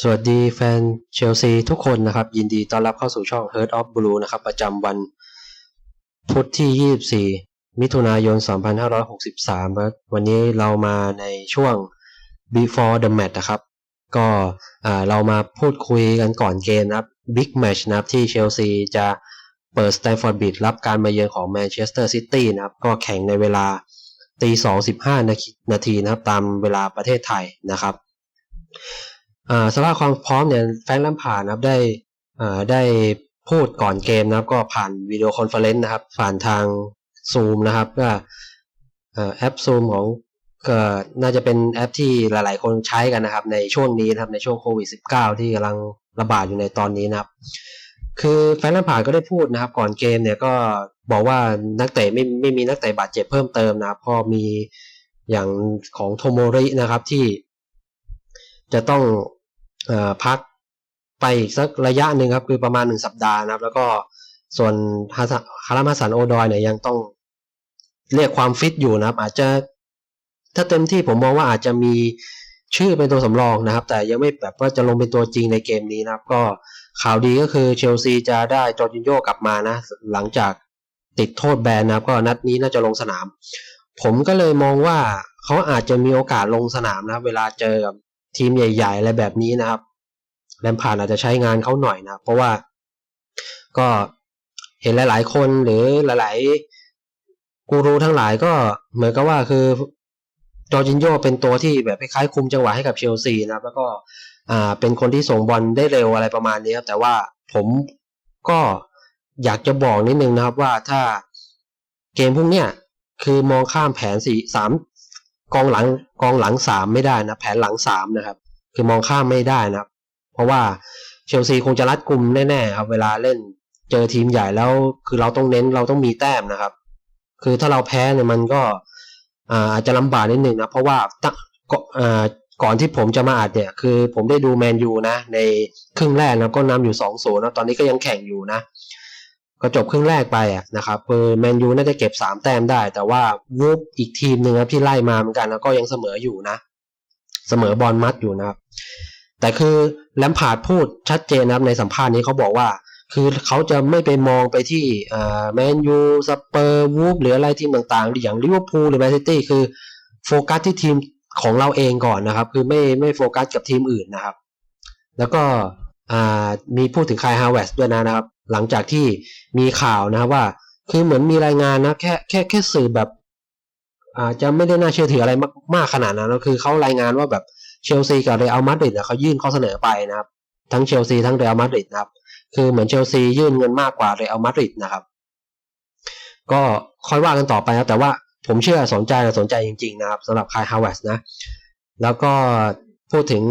สวัสดีแฟนเชลซีทุกคนนะครับ ยินดีต้อนรับเข้าสู่ช่อง Heart of Blue นะครับ ประจำวันพุธที่ 24 มิถุนายน 2563ครับวันนี้เรามาในช่วง before the match นะครับ ก็อ่าเรามาพูดคุยกันก่อนเกมนะครับ big match นะครับที่เชลซีจะเปิด Stamford Bridge รับการมาเยือนของแมนเชสเตอร์ซิตี้นะครับ ก็แข่งในเวลาตีสองสิบห้านาทีนะครับ ตามเวลาประเทศไทยนะครับ สำหรับความพร้อมเนี่ยแฟรงค์แลมพาร์นะครับได้อ่าได้พูดก่อนเกมนะครับก็ผ่านวิดีโอคอนเฟอเรนซ์นะครับ ผ่านทางซูมนะครับก็แอปซูมของก็น่าจะเป็นแอปที่หลาย ๆ คนใช้กันนะครับ ในช่วงนี้นะครับในช่วงโควิด -19 ที่กำลังระบาดอยู่ในตอนนี้นะครับ คือแฟรงค์แลมพาร์ก็ได้พูดนะครับ ก่อนเกมเนี่ยก็บอกว่านักเตะไม่ไม่มีนักเตะบาดเจ็บเพิ่มเติมนะครับก็มีอย่างของโทโมรินะครับที่จะต้อง พักไปอีกสักระยะหนึ่งครับ คือประมาณหนึ่งสัปดาห์นะครับ แล้วก็ส่วนคารามาสันโอดอยเนี่ยยังต้องเรียกความฟิตอยู่นะครับ อาจจะถ้าเต็มที่ผมมองว่าอาจจะมีชื่อเป็นตัวสำรองนะครับ แต่ยังไม่แบบว่าจะลงเป็นตัวจริงในเกมนี้นะครับ ก็ข่าวดีก็คือเชลซีจะได้จอร์จินโยกลับมานะ หลังจากติดโทษแบนนะครับ ก็นัดนี้น่าจะลงสนาม ผมก็เลยมองว่าเขาอาจจะมีโอกาสลงสนามนะ เวลาเจอกับ ทีมใหญ่ ๆ อะไรแบบนี้นะครับแลมพาร์ดอาจจะใช้งานเขาหน่อยนะ เพราะว่าก็เห็นหลาย ๆ คนหรือหลาย ๆ กูรูทั้งหลายก็เหมือนกับว่าคือจอร์จินโยเป็นตัวที่แบบคล้ายๆคุมจังหวะให้กับเชลซีนะครับ แล้วก็อ่าเป็นคนที่ส่งบอลได้เร็วอะไรประมาณนี้ครับแต่ว่าผมก็อยากจะบอกนิดนึงนะครับว่าถ้าเกมพวกเนี้ยคือมองข้ามแผนสี่สาม กองหลังกองหลังสามไม่ได้นะแผนหลังสามนะครับ คือมองข้ามไม่ได้นะครับ เพราะว่าเชลซีคงจะรัดกลุ่มแน่ๆครับเวลาเล่นเจอทีมใหญ่แล้ว คือเราต้องเน้นเราต้องมีแต้มนะครับ คือถ้าเราแพ้เนี่ยมันก็อาจจะลำบากนิดนึงนะเพราะว่าตั้งก่อนที่ผมจะมาอัดเนี่ย คือผมได้ดูแมนยูนะ ในครึ่งแรกนะก็นำอยู่สองศูนย์นะตอนนี้ก็ยังแข่งอยู่นะ ก็จบครึ่งแรกไปอะนะครับคือแมนยูน่าจะเก็บสามแต้มได้ แต่ว่าวูฟอีกทีมหนึ่งครับที่ไล่มาเหมือนกันแล้วก็ยังเสมออยู่นะ เสมอบอลมัดอยู่นะครับแต่คือแลมพาร์ดพูดชัดเจนนะครับในสัมภาษณ์นี้เขาบอกว่า คือเขาจะไม่ไปมองไปที่แมนยูสเปอร์วูฟหรืออะไรทีมต่างๆ อย่างลิเวอร์พูลหรือแมนซิตี้คือโฟกัสที่ทีมของเราเองก่อนนะครับ คือไม่ไม่โฟกัสกับทีมอื่นนะครับ แล้วก็มีพูดถึงคายฮาวเวสด้วยนะครับ หลังจากที่มีข่าวนะครับว่า คือเหมือนมีรายงานนะแค่แค่แค่สื่อแบบอาจจะไม่ได้น่าเชื่อถืออะไรมากมากขนาดนั้นก็คือเขารายงานว่าแบบเชลซีกับเรอัลมาดริดเขายื่นข้อเสนอไปนะครับทั้งเชลซีทั้งเรอัลมาดริดนะครับ คือเหมือนเชลซียื่นเงินมากกว่าเรอัลมาดริดนะครับ ก็ค่อยว่ากันต่อไปนะแต่ว่าผมเชื่อสนใจสนใจจริง ๆ นะครับสำหรับคายฮาวเวสนะ แล้วก็พูดถึง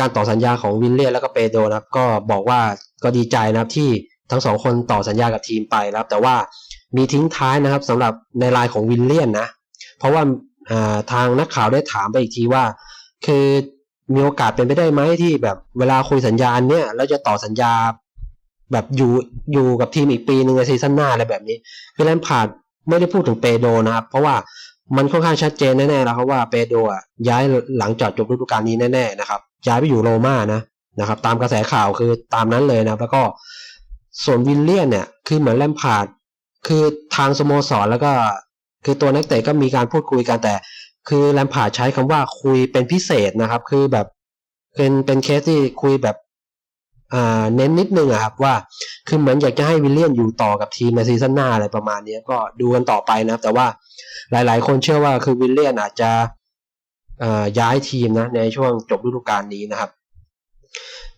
การต่อสัญญาของวินเลียแล้วก็เปโดนะครับ ก็บอกว่าก็ดีใจนะครับที่ ทั้งสองคนต่อสัญญากับทีมไปแล้วแต่ว่ามีทิ้งท้ายนะครับสำหรับในรายของวินเลียนนะ เพราะว่าทางนักข่าวได้ถามไปอีกทีว่า คือมีโอกาสเป็นไปได้ไหมที่แบบเวลาคุยสัญญาเนี้ยแล้วจะต่อสัญญาแบบอยู่อยู่กับทีมอีกปีหนึ่งในซีซั่นหน้าอะไรแบบนี้คือแลมพาร์ดไม่ได้พูดถึงเปโดนะครับ เพราะว่ามันค่อนข้างชัดเจนแน่ๆแล้วครับว่าเปโดอะย้ายหลังจากจบฤดูกาลนี้แน่ๆนะครับย้ายไปอยู่โรม่านะนะครับ ตามกระแสข่าวคือตามนั้นเลยนะแล้วก็ ส่วนวินเลียนเนี่ยคือเหมือนแลมพาร์ดคือทางสโมสรแล้วก็ คือตัวนักเตะก็มีการพูดคุยกันแต่ คือแลมพาร์ดใช้คำว่าคุยเป็นพิเศษนะครับ คือแบบเป็นเป็นเคสที่คุยแบบอ่าเน้นนิดนึงอะครับว่าคือเหมือนอยากจะให้วิลเลียนอยู่ต่อกับทีมในซีซั่นหน้าอะไรประมาณนี้ก็ดูกันต่อไปนะแต่ว่าหลาย ๆ คนเชื่อว่าคือวิลเลียนอาจจะย้ายทีมนะในช่วงจบฤดูกาลนี้นะครับ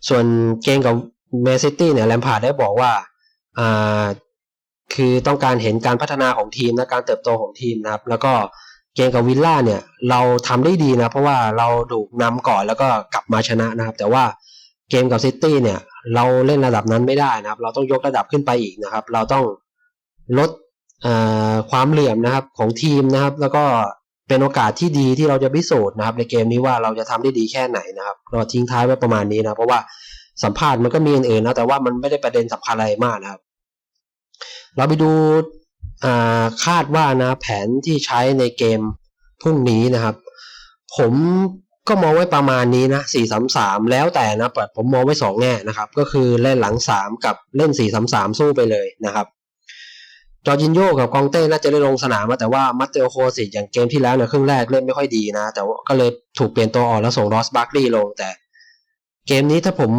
ส่วนเกมกับ แมนซิตี้เนี่ยแลมพาร์ดได้บอกว่าอ่าคือต้องการเห็นการพัฒนาของทีมนะการเติบโตของทีมนะครับ แล้วก็เกมกับวิลล่าเนี่ย เราทำได้ดีนะ เพราะว่าเราถูกนำก่อนแล้วก็กลับมาชนะนะครับ แต่ว่าเกมกับซิตี้เนี่ย เราเล่นระดับนั้นไม่ได้นะครับ เราต้องยกระดับขึ้นไปอีกนะครับ เราต้องลดความเหลื่อมนะครับของทีมนะครับ แล้วก็เป็นโอกาสที่ดีที่เราจะพิสูจน์นะครับ ในเกมนี้ว่าเราจะทำได้ดีแค่ไหนนะครับเราทิ้งท้ายไว้ประมาณนี้นะเพราะว่า สัมภาษณ์มันก็มีอื่นๆนะแต่ว่ามันไม่ได้ประเด็นสำคัญอะไรมากนะครับ เราไปดูคาดว่านะแผนที่ใช้ในเกมพรุ่งนี้นะครับ ผมก็มองไว้ประมาณนี้นะสี่สามสามแล้วแต่นะแต่ผมมองไว้สองแง่นะครับ ก็คือเล่นหลังสามกับเล่นสี่สามสามสู้ไปเลยนะครับ จอร์จินโยกับกองเต้น่าจะได้ลงสนามมาแต่ว่ามัตเตโอโคสิอย่างเกมที่แล้วเนี่ยครึ่งแรกเล่นไม่ค่อยดีนะ แต่ว่าก็เลยถูกเปลี่ยนตัวออกแล้วส่งรอสบาร์กลีย์ลงแต่ เกมนี้ถ้าผม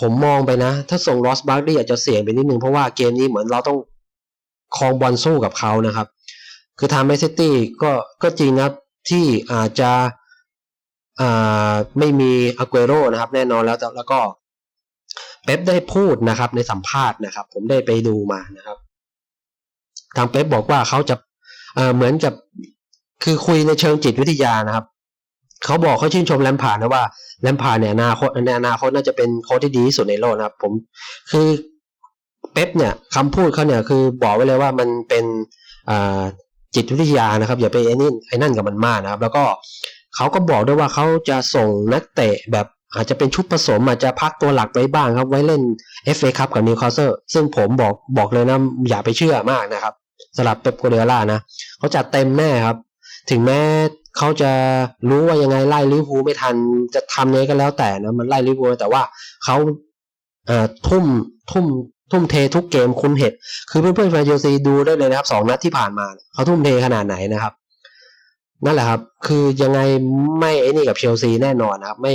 ผมมองไปนะ ถ้าส่งรอสบาร์กลีย์อาจจะเสี่ยงไปนิดนึงเพราะว่าเกมนี้เหมือนเราต้องครองบอลสู้กับเขานะครับ คือทางแมนซิตี้ก็ก็จริงนะที่อาจจะอ่าไม่มีอาเกโรนะครับ แน่นอนแล้วแล้วก็เป๊ปได้พูดนะครับ ในสัมภาษณ์นะครับ ผมได้ไปดูมานะครับ ทางเป๊ปบอกว่าเขาจะเอ่อเหมือนกับคือคุยในเชิงจิตวิทยานะครับ เขาบอกเขาชื่นชมแลมพาร์ดนะว่าแลมพาร์ดเนี่ยอนาคตในอนาคตน่าจะเป็นโค้ชที่ดีที่สุดในโลกนะครับ ผมคือเป๊ปเนี่ยคำพูดเขาเนี่ยคือบอกไว้เลยว่ามันเป็นจิตวิทยานะครับ อย่าไปไอ้นี่ไอ้นั่นกับมันมากนะครับ แล้วก็เขาก็บอกด้วยว่าเขาจะส่งนักเตะแบบอาจจะเป็นชุดผสมอาจจะพักตัวหลักไว้บ้างครับ ไว้เล่น FA คัพกับนิวคาสเซิลซึ่งผมบอกบอกเลยนะอย่าไปเชื่อมากนะครับสำหรับเป๊ปโกเดล่านะเขาจัดเต็มแน่ครับ ถึงแม้ เขาจะรู้ว่ายังไงไล่ลิเวอร์พูลไม่ทันจะทำยังไงก็แล้วแต่นะมันไล่ลิเวอร์พูลแต่ว่าเขาเอ่อทุ่มทุ่มทุ่มเททุกเกมคุณเห็นคือเพื่อนๆแฟนเชลซีดูได้เลยนะครับสองนัดที่ผ่านมาเขาทุ่มเทขนาดไหนนะครับ นั่นแหละครับ คือยังไงไม่ไอ้นี่กับเชลซีแน่นอนนะครับ ไม่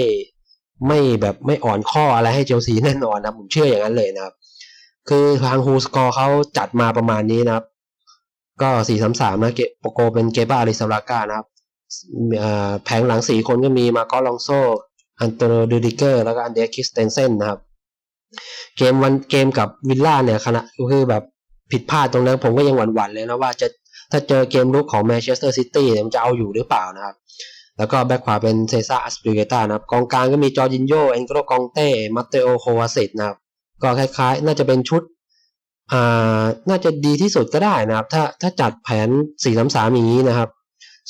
ไม่แบบไม่อ่อนข้ออะไรให้เชลซีแน่นอนนะครับผมเชื่ออย่างนั้นเลยนะครับ คือทางฮูสกอร์เขาจัดมาประมาณนี้นะครับ ก็สี่สามสามนะเกโปโกเป็นเกบ้าอาริซาลาก้านะครับ แผงหลังสี่คนก็มีมาโกลองโซ อันโตโนดูดิเกอร์ แล้วก็อันเดียคิสเตนเซนนะครับ เกมวันเกมกับวิลล่าเนี่ยขณะคือแบบผิดพลาดตรงนั้นผมก็ยังหวั่นๆเลยนะว่าจะถ้าเจอเกมลุกของแมนเชสเตอร์ซิตี้มันจะเอาอยู่หรือเปล่านะครับ แล้วก็แบ็คขวาเป็นเซซ่าอัสปริเกตานะครับ กองกลางก็มีจอร์จินโยเอ็นโกรกองเต้ มาเตโอโควาสิตนะครับ ก็คล้ายๆ น่าจะเป็นชุดอ่าน่าจะดีที่สุดก็ได้นะครับ ถ้าถ้าจัดแผน 4 3 3 อย่างนี้นะครับ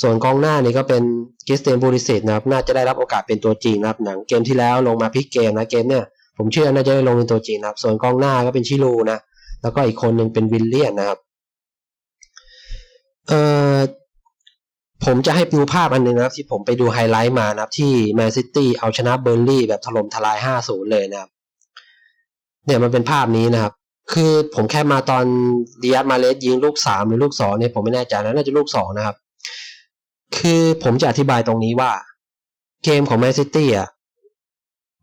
ส่วนกองหน้านี่ก็เป็นกิสเตนบูริสิตนะครับน่าจะได้รับโอกาสเป็นตัวจริงนะครับหนังเกมที่แล้วลงมาพลิกเกมนะเกมเนี่ยผมเชื่อน่าจะได้ลงเป็นตัวจริงนะครับ ส่วนกองหน้าก็เป็นชิลูนะแล้วก็อีกคนหนึ่งเป็นวิลเลียนนะครับเอ่อผมจะให้ดูภาพอันหนึงนะครับ ที่ผมไปดูไฮไลท์มานะครับ ที่แมนซิตี้เอาชนะเบอร์ลี่แบบถล่มทลาย 5-0 เลยนะครับ เนี่ยมันเป็นภาพนี้นะครับ คือผมแค่มาตอนดิอาร์มาเลสยิงลูกสามหรือลูกสองเนี่ยผมไม่แน่ใจนะน่าจะลูกสองนะครับ คือผมจะอธิบายตรงนี้ว่า เกมของแมนซิตี้อะ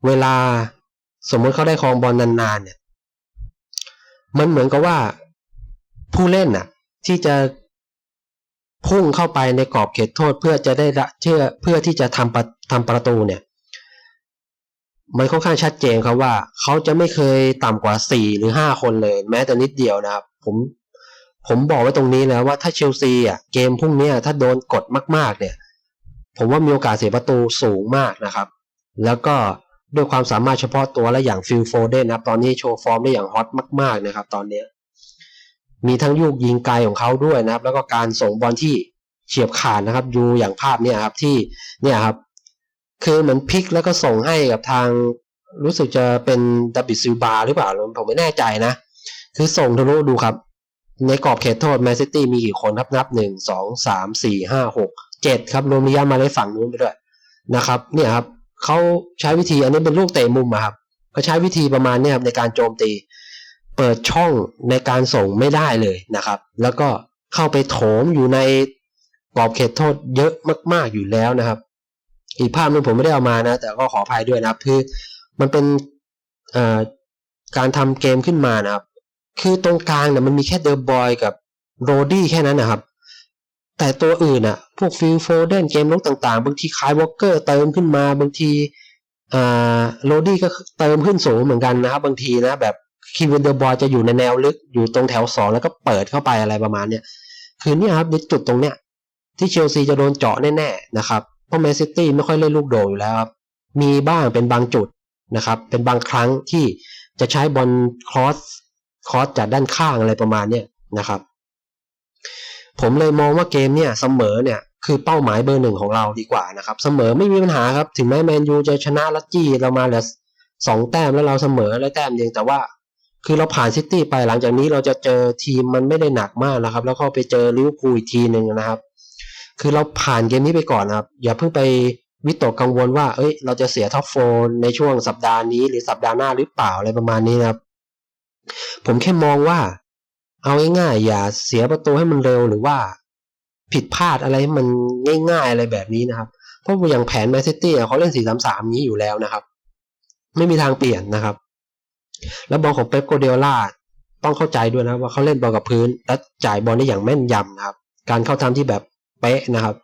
เวลาสมมติเขาได้ครองบอลนานๆเนี่ย มันเหมือนกับว่าผู้เล่นอะ ที่จะพุ่งเข้าไปในกรอบเขตโทษเพื่อจะได้ละเชื่อเพื่อที่จะทำประทำประตูเนี่ย มันค่อนข้างชัดเจนครับว่า เขาจะไม่เคยต่ำกว่าสี่หรือห้าคนเลย แม้แต่นิดเดียวนะครับ ผม ผมบอกไว้ตรงนี้แล้วว่าถ้าเชลซีอะเกมพรุ่งนี้ถ้าโดนกดมาก ๆ เนี่ย ผมว่ามีโอกาสเสียประตูสูงมากนะครับ แล้วก็ด้วยความสามารถเฉพาะตัวและอย่างฟิลโฟเดนนะครับ ตอนนี้โชว์ฟอร์มได้อย่างฮอตมาก ๆ นะครับ ตอนนี้มีทั้งลูกยิงไกลของเขาด้วยนะครับ แล้วก็การส่งบอลที่เฉียบขาดนะครับดูอย่างภาพเนี่ยครับที่เนี่ยครับ คือเหมือนพลิกแล้วก็ส่งให้กับทางรู้สึกจะเป็นดับบิซิลบาหรือเปล่าผมไม่แน่ใจนะ คือส่งทะลุดูครับ ในกรอบเขตโทษแมนซิตี้มีกี่คนครับนับหนึ่งสองสามสี่ห้าหกเจ็ดครับรวมมิยามาเลยฝั่งนู้นไปด้วยนะครับ เนี่ยครับเขาใช้วิธีอันนี้เป็นลูกเตะมุมอะครับเขาใช้วิธีประมาณนี้ครับในการโจมตี เปิดช่องในการส่งไม่ได้เลยนะครับ แล้วก็เข้าไปโถมอยู่ในกรอบเขตโทษเยอะมาก ๆอยู่แล้วนะครับ อีกภาพนึงผมไม่ได้เอามานะ แต่ก็ขออภัยด้วยนะครับคือมันเป็นการทำเกมขึ้นมานะครับ คือตรงกลางเนี่ยมันมีแค่เดอร์บอยกับโรดี้แค่นั้นนะครับ แต่ตัวอื่นอะพวกฟิลโฟเดนเกมลุกต่างๆ บางทีคายวอลเกอร์เติมขึ้นมาบางทีอ่าโรดี้ก็เติมขึ้นสูงเหมือนกันนะครับ บางทีนะแบบคีวินเดอร์บอยจะอยู่ในแนวลึกอยู่ตรงแถวสองแล้วก็เปิดเข้าไปอะไรประมาณเนี้ยคือเนี่ยครับในจุดตรงเนี้ยที่เชลซีจะโดนเจาะแน่ๆนะครับเพราะแมนซิตี้ไม่ค่อยเล่นลูกโด่อยู่แล้วครับมีบ้างเป็นบางจุดนะครับ เป็นบางครั้งที่จะใช้บอลครอส ครอสจากด้านข้างอะไรประมาณเนี้ยนะครับ ผมเลยมองว่าเกมเนี่ยเสมอเนี่ยคือเป้าหมายเบอร์หนึ่งของเราดีกว่านะครับ เสมอไม่มีปัญหาครับ ถึงแม้แมนยูจะชนะลัตจี้เรามาเหลือสองแต้มแล้วเราเสมอแล้วแต้มเดียวแต่ว่า คือเราผ่านซิตี้ไปหลังจากนี้เราจะเจอทีมมันไม่ได้หนักมากนะครับ แล้วก็ไปเจอลิเวอร์พูลอีกทีหนึ่งนะครับ คือเราผ่านเกมนี้ไปก่อนนะครับ อย่าเพิ่งไปวิตกกังวลว่า เอ้ย เราจะเสียท็อปโฟในช่วงสัปดาห์นี้หรือสัปดาห์หน้าหรือเปล่าอะไรประมาณนี้นะครับ ผมแค่มองว่า เอาง่ายๆอย่าเสียประตูให้มันเร็วหรือว่า ผิดพลาดอะไรให้มันง่ายๆอะไรแบบนี้นะครับ เพราะอย่างแผนแมนซิตี้เขาเล่น 4-3-3 นี้อยู่แล้วนะครับ ไม่มีทางเปลี่ยนนะครับ แล้วบอลของเป๊ปโกเดล่าต้องเข้าใจด้วยนะว่าเขาเล่นบอลกับพื้น และจ่ายบอลได้อย่างแม่นยำนะครับ การเข้าทำที่แบบเป๊ะนะครับ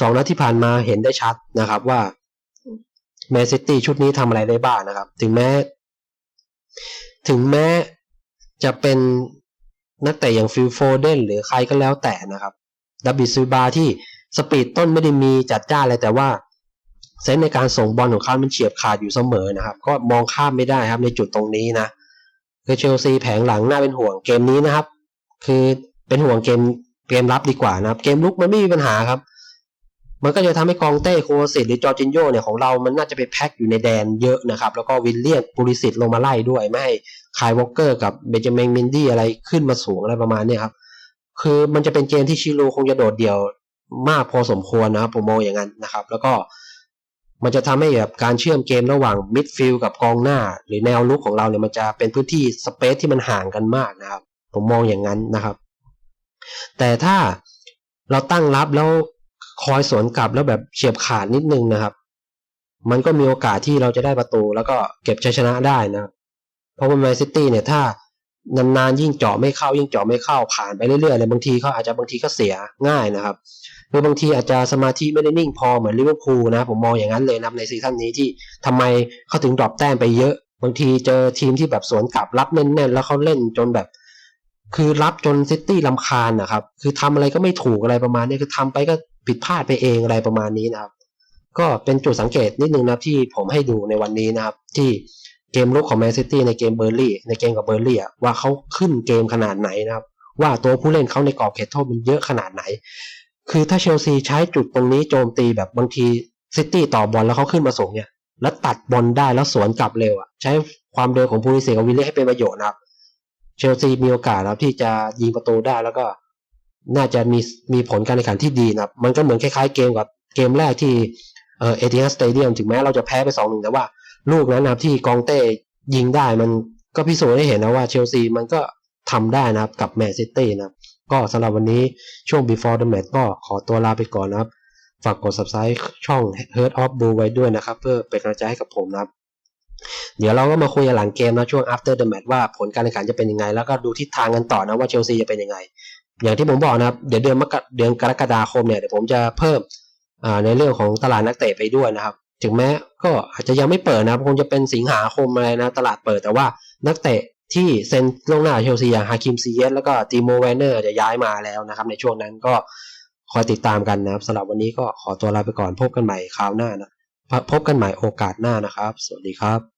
สองนัดที่ผ่านมาเห็นได้ชัดนะครับว่าแมนซิตี้ชุดนี้ทำอะไรได้บ้างนะครับ ถึงแม้ ถึงแม้จะเป็นนักเตะอย่างฟิลโฟเดนหรือใครก็แล้วแต่นะครับดับบิซูบาที่สปีดต้นไม่ได้มีจัดจ้าอะไรแต่ว่าเซนในการส่งบอลของเขามันเฉียบขาดอยู่เสมอนะครับ ก็มองข้ามไม่ได้ครับในจุดตรงนี้นะคือเชลซีแผงหลังน่าเป็นห่วงเกมนี้นะครับ คือเป็นห่วงเกมเกมรับดีกว่านะครับ เกมลุกมันไม่มีปัญหาครับ มันก็จะทำให้กองเต้โคสิตหรือจอร์จินโยเนี่ยของเรามันน่าจะไปแพ็คอยู่ในแดนเยอะนะครับ แล้วก็วิลเลียนปูริสิตลงมาไล่ด้วย ไม่ให้คายวอลเกอร์กับเบนจามินมินดี้อะไรขึ้นมาสูงอะไรประมาณนี้ครับ คือมันจะเป็นเกมที่ชิโร่คงจะโดดเดี่ยวมากพอสมควรนะครับผมมองอย่างนั้นนะครับ แล้วก็มันจะทำให้แบบการเชื่อมเกมระหว่างมิดฟิลด์กับกองหน้า หรือแนวลุกของเราเนี่ยมันจะเป็นพื้นที่สเปซที่มันห่างกันมากนะครับ ผมมองอย่างนั้นนะครับ แต่ถ้าเราตั้งรับแล้ว คอยสวนกลับแล้วแบบเฉียบขาดนิดนึงนะครับ มันก็มีโอกาสที่เราจะได้ประตูแล้วก็เก็บชัยชนะได้นะครับเพราะว่าแมนซิตี้เนี่ยถ้านานๆยิ่งเจาะไม่เข้า ยิ่งเจาะไม่เข้าผ่านไปเรื่อยๆเลยบางทีเขาอาจจะบางทีก็เสียง่ายนะครับหรือบางทีอาจจะสมาธิไม่ได้นิ่งพอเหมือนลิเวอร์พูลนะผมมองอย่างนั้นเลยนะในซีซั่นนี้ที่ทำไมเขาถึงดรอปแต้มไปเยอะ บางทีเจอทีมที่แบบสวนกลับรับแน่นๆแล้วเขาเล่นจนแบบ คือรับจนซิตี้ลำคาญนะครับ คือทำอะไรก็ไม่ถูกอะไรประมาณนี้คือทำไปก็ ผิดพลาดไปเองอะไรประมาณนี้นะครับ ก็เป็นจุดสังเกตนิดนึงนะที่ผมให้ดูในวันนี้นะครับ ที่เกมลุกของแมนซิตี้ในเกมเบอร์ลี่ในเกมกับเบอร์ลี่ว่าเขาขึ้นเกมขนาดไหนนะครับ ว่าตัวผู้เล่นเขาในกรอบเขตโทษมันเยอะขนาดไหน คือถ้าเชลซีใช้จุดตรงนี้โจมตีแบบบางทีซิตี้ต่อบอลแล้วเขาขึ้นมาส่งเนี่ย แล้วตัดบอลได้แล้วสวนกลับเร็วอะ ใช้ความเร็วของพูลิเซกับวิลเลียให้เป็นประโยชน์นะครับ เชลซีมีโอกาสครับที่จะยิงประตูได้แล้วก็ จะมีมีผลการแข่งขันที่ดีนะครับ มันก็เหมือนคล้ายๆเกมกับเกมแรกที่เอเทีฮัสสเตเดียมถึงแม้เราจะแพ้ไปสองหนึ่งแต่ว่า ลูกนั้นนะครับที่กองเต้ยิงได้มันก็พิสูจน์ให้เห็นนะว่าเชลซีมันก็ทำได้นะครับกับแมนซิตี้นะครับก็สำหรับวันนี้ช่วง before the match ก็ขอตัวลาไปก่อนนะครับ ฝากกด subscribe ช่อง Heart of Blue ไว้ด้วยนะครับ เพื่อเป็นกำลังใจให้กับผมนะครับ เดี๋ยวเราก็มาคุยหลังเกมนะช่วง after the match ว่าผลการแข่งขันจะเป็นยังไง แล้วก็ดูทิศทางกันต่อนะว่าเชลซีจะเป็นยังไง อย่างที่ผมบอกนะครับ เดี๋ยวเดือนมกเดือนกรกฎาคมเนี่ยเดี๋ยวผมจะเพิ่มในเรื่องของตลาดนักเตะไปด้วยนะครับ ถึงแม้ก็อาจจะยังไม่เปิดนะคงจะเป็นสิงหาคมอะไรนะตลาดเปิดแต่ว่านักเตะที่เซ็นล่วงหน้าเชลซีอย่างฮาคิมซีเยสแล้วก็ติโมแวนเนอร์จะย้ายมาแล้วนะครับ ในช่วงนั้นก็คอยติดตามกันนะครับสำหรับวันนี้ก็ขอตัวลาไปก่อนพบกันใหม่คราวหน้านะพบกันใหม่โอกาสหน้านะครับ สวัสดีครับ